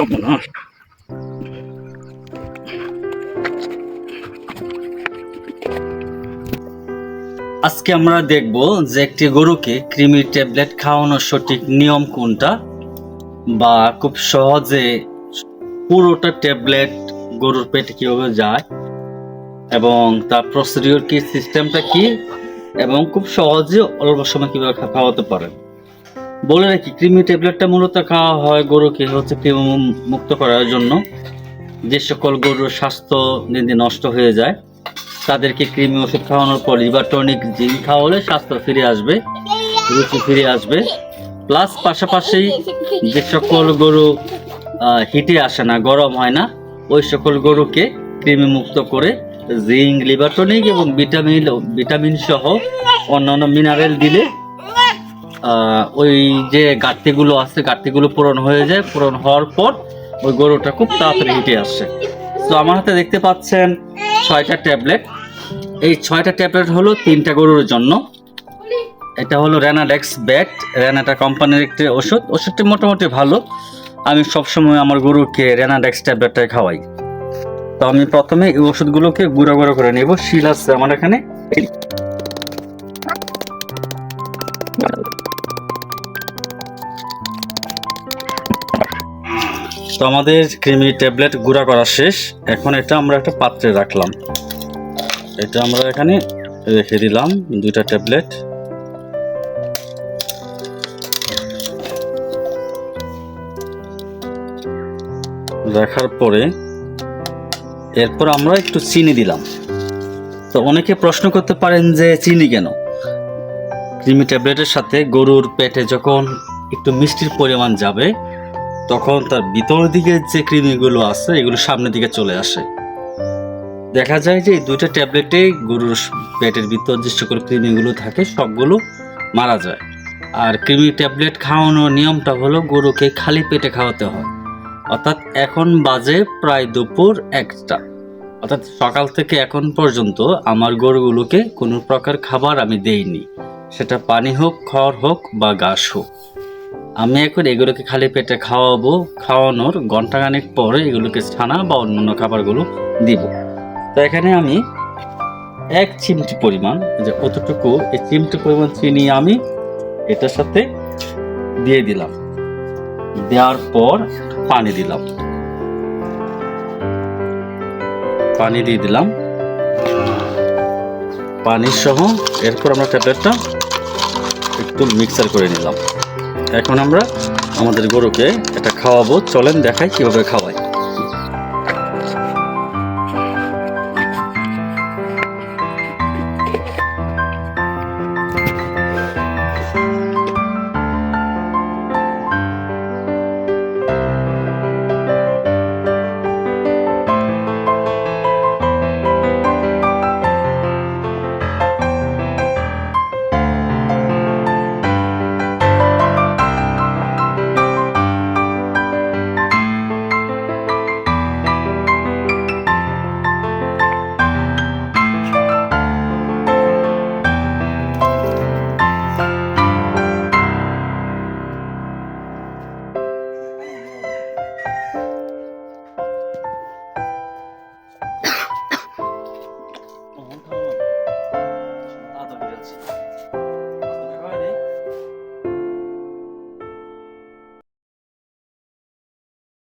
সর্বনাশ। আজকে আমরা দেখব যে একটি গরুকে কৃমি ট্যাবলেট খাওয়ানোর সঠিক নিয়ম কোনটা বা খুব সহজে পুরোটা ট্যাবলেট গরুর পেটে কীভাবে যায় এবং তার প্রসিডিওর কি সিস্টেমটা কি এবং খুব সহজে অল্প সময় কীভাবে খাওয়াতে পারেন। বলে রাখি কৃমি ট্যাবলেটটা মূলত খাওয়া হয় গরুকে হচ্ছে কৃমি মুক্ত করার জন্য। যে সকল গরুর স্বাস্থ্য দিন দিন নষ্ট হয়ে যায়, তাদেরকে কৃমি ওষুধ খাওয়ানোর পর লিভার টনিক জিন খাওয়ালে স্বাস্থ্য ফিরে আসবে, রুচি ফিরে আসবে। প্লাস পাশাপাশি যে সকল গরু হিটে আসে না, গরম হয় না, ওই সকল গরুকে কৃমি মুক্ত করে জিঙ্ক, লিভার টনিক এবং ভিটামিন ভিটামিন সহ অন্যান্য মিনারেল দিলে ওই যে ঘাটতিগুলো আছে ঘাটতিগুলো পূরণ হয়ে যায়, পূরণ হওয়ার পর ওই গরুটা খুব তাড়াতাড়ি হিটে আসে। তো আমার হাতে দেখতে পাচ্ছেন ছয়টা ট্যাবলেট। এই ছয়টা ট্যাবলেট হলো তিনটা গরুর জন্য। এটা হলো রেনাডেক্স ব্যাট। রেনাটা কোম্পানির একটি ওষুধ। ওষুধটি মোটামুটি ভালো। আমি সবসময় আমার গরুকে রেনাডেক্স ট্যাবলেটটাই খাওয়াই। তো আমি প্রথমে এই ওষুধগুলোকে গুঁড়ো গুঁড়ো করে নেব। শিল আছে আমার এখানে। তো আমাদের ক্রিমি ট্যাবলেট গুঁড়া করা শেষ। এখন এটা আমরা একটা পাত্রে রাখলাম। এটা আমরা এখানে রেখে দিলাম দুইটা ট্যাবলেট। রাখার পরে এরপর আমরা একটু চিনি দিলাম। তো অনেকে প্রশ্ন করতে পারেন যে চিনি কেন? ক্রিমি ট্যাবলেটের সাথে গরুর পেটে যখন একটু মিষ্টির পরিমাণ যাবে তখন তার ভিতর দিকে যে কৃমিগুলো আছে, এগুলো সামনের দিকে চলে আসে। দেখা যায় যে এই দুইটা ট্যাবলেটে গরুর পেটের ভিতর যে সকল কৃমিগুলো থাকে, সবগুলো মারা যায়। আর কৃমি ট্যাবলেট খাওয়ানোর নিয়মটা হলো গরুকে খালি পেটে খাওয়াতে হয়। অর্থাৎ এখন বাজে প্রায় দুপুর একটা। অর্থাৎ সকাল থেকে এখন পর্যন্ত আমার গরুগুলোকে কোনো প্রকার খাবার আমি দেইনি। সেটা পানি হোক, খড় হোক বা ঘাস হোক। আমি এখন এগুলোকে খালি পেটে খাওয়াবো, খাওয়ানোর ঘন্টাখানেক পরে এগুলোকে ছানা বা অন্যান্য খাবারগুলো দিব। তো এখানে আমি এক চিমটি পরিমাণ যে অতটুকু, এই চিমটি পরিমাণ চিনি আমি এটার সাথে দিয়ে দিলাম। দেওয়ার পর পানি দিলাম। পানি দিয়ে দিলাম। পানির সহ এরপর আমরা ট্যাবলেটটা একটু মিক্সার করে নিলাম। এখন আমরা আমাদের গরুকে এটা খাওয়াবো। চলেন দেখাই কীভাবে খাওয়াই